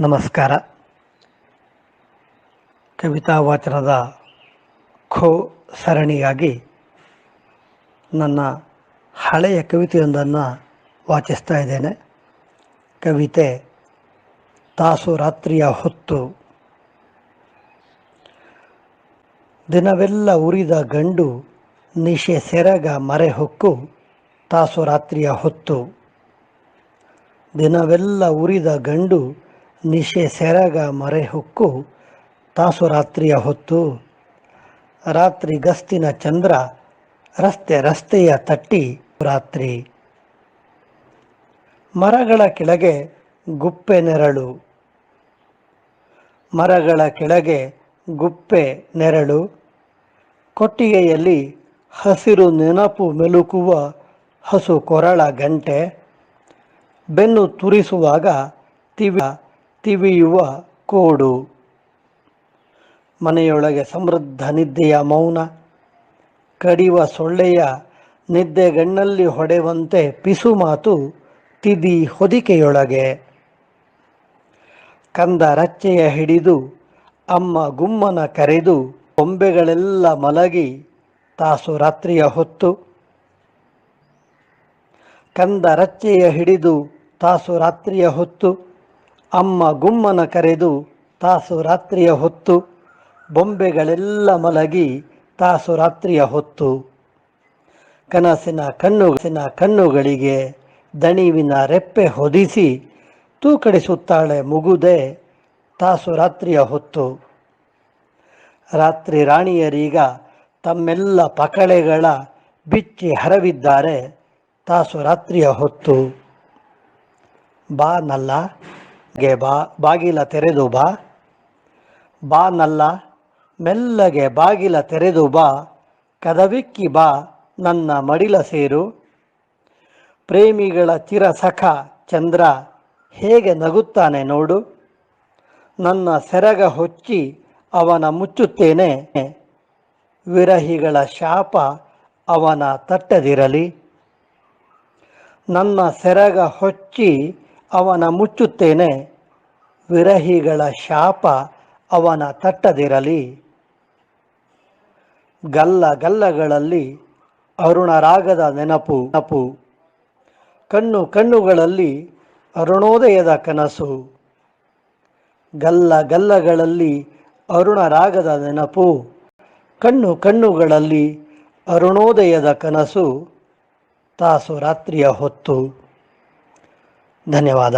ನಮಸ್ಕಾರ. ಕವಿತಾ ವಾಚನದ ಖೋ ಸರಣಿಗಾಗಿ ನನ್ನ ಹಳೆಯ ಕವಿತೆಯೊಂದನ್ನು ವಾಚಿಸ್ತಾ ಇದ್ದೇನೆ. ಕವಿತೆ, ತಾಸು ರಾತ್ರಿಯ ಹೊತ್ತು. ದಿನವೆಲ್ಲ ಉರಿದ ಗಂಡು ನಿಶೆ ಸೆರಗ ಮರೆ ಹೊಕ್ಕು ತಾಸು ರಾತ್ರಿಯ ಹೊತ್ತು. ದಿನವೆಲ್ಲ ಉರಿದ ಗಂಡು ನಿಶೆ ಸೆರಗ ಮರೆ ಹೊಕ್ಕು ತಾಸು ರಾತ್ರಿಯ ಹೊತ್ತು. ರಾತ್ರಿ ಗಸ್ತಿನ ಚಂದ್ರ ರಸ್ತೆ ರಸ್ತೆಯ ತಟ್ಟಿ ರಾತ್ರಿ. ಮರಗಳ ಕೆಳಗೆ ಗುಪ್ಪೆ ನೆರಳು. ಮರಗಳ ಕೆಳಗೆ ಗುಪ್ಪೆ ನೆರಳು. ಕೊಟ್ಟಿಗೆಯಲ್ಲಿ ಹಸಿರು ನೆನಪು ಮೆಲುಕುವ ಹಸು ಕೊರಳ ಗಂಟೆ. ಬೆನ್ನು ತುರಿಸುವಾಗ ತಿವಿ ತಿವಿಯುವ ಕೋಡು. ಮನೆಯೊಳಗೆ ಸಮೃದ್ಧ ನಿದ್ದೆಯ ಮೌನ. ಕಡಿವ ಸೊಳ್ಳೆಯ ನಿದ್ದೆಗಣ್ಣಲ್ಲಿ ಹೊಡೆವಂತೆ ಪಿಸು ಮಾತು ತಿದಿ ಹೊದಿಕೆಯೊಳಗೆ. ಕಂದ ರಚ್ಚೆಯ ಹಿಡಿದು ಅಮ್ಮ ಗುಮ್ಮನ ಕರೆದು ಕೊಂಬೆಗಳೆಲ್ಲ ಮಲಗಿ ತಾಸು ರಾತ್ರಿಯ ಹೊತ್ತು. ಕಂದ ರಚ್ಚೆಯ ಹಿಡಿದು ತಾಸು ರಾತ್ರಿಯ ಹೊತ್ತು. ಅಮ್ಮ ಗುಮ್ಮನ ಕರೆದು ತಾಸು ರಾತ್ರಿಯ ಹೊತ್ತು, ಬೊಂಬೆಗಳೆಲ್ಲ ಮಲಗಿ ತಾಸು ರಾತ್ರಿಯ ಹೊತ್ತು. ಕನಸಿನ ಕಣ್ಣುಸಿನ ಕಣ್ಣುಗಳಿಗೆ ದಣಿವಿನ ರೆಪ್ಪೆ ಹೊದಿಸಿ ತೂಕಡಿಸುತ್ತಾಳೆ ಮುಗುದೆ ತಾಸು ರಾತ್ರಿಯ ಹೊತ್ತು. ರಾತ್ರಿ ರಾಣಿಯರೀಗ ತಮ್ಮೆಲ್ಲ ಪಕಳೆಗಳ ಬಿಚ್ಚಿ ಹರವಿದ್ದಾರೆ ತಾಸು ರಾತ್ರಿಯ ಹೊತ್ತು. ಬಾ ನಲ್ಲ. ಗೆ ಬಾ, ಬಾಗಿಲ ತೆರೆದು ಬಾ. ಬಾ ನಲ್ಲ, ಮೆಲ್ಲಗೆ ಬಾಗಿಲ ತೆರೆದು ಬಾ. ಕದವಿಕ್ಕಿ ಬಾ, ನನ್ನ ಮಡಿಲ ಸೇರು. ಪ್ರೇಮಿಗಳ ಚಿರ ಸಖ ಚಂದ್ರ ಹೇಗೆ ನಗುತ್ತಾನೆ ನೋಡು. ನನ್ನ ಸೆರಗ ಹೊಚ್ಚಿ ಅವನ ಮುಚ್ಚುತ್ತೇನೆ. ವಿರಹಿಗಳ ಶಾಪ ಅವನ ತಟ್ಟದಿರಲಿ. ನನ್ನ ಸೆರಗ ಹೊಚ್ಚಿ ಅವನ ಮುಚ್ಚುತ್ತೇನೆ. ವಿರಹಿಗಳ ಶಾಪ ಅವನ ತಟ್ಟದಿರಲಿ. ಗಲ್ಲ ಗಲ್ಲಗಳಲ್ಲಿ ಅರುಣರಾಗದ ನೆನಪು. ನಪು ಕಣ್ಣು ಕಣ್ಣುಗಳಲ್ಲಿ ಅರುಣೋದಯದ ಕನಸು. ಗಲ್ಲ ಗಲ್ಲಗಳಲ್ಲಿ ಅರುಣರಾಗದ ನೆನಪು. ಕಣ್ಣು ಕಣ್ಣುಗಳಲ್ಲಿ ಅರುಣೋದಯದ ಕನಸು. ತಾಸು ರಾತ್ರಿಯ ಹೊತ್ತು. ಧನ್ಯವಾದ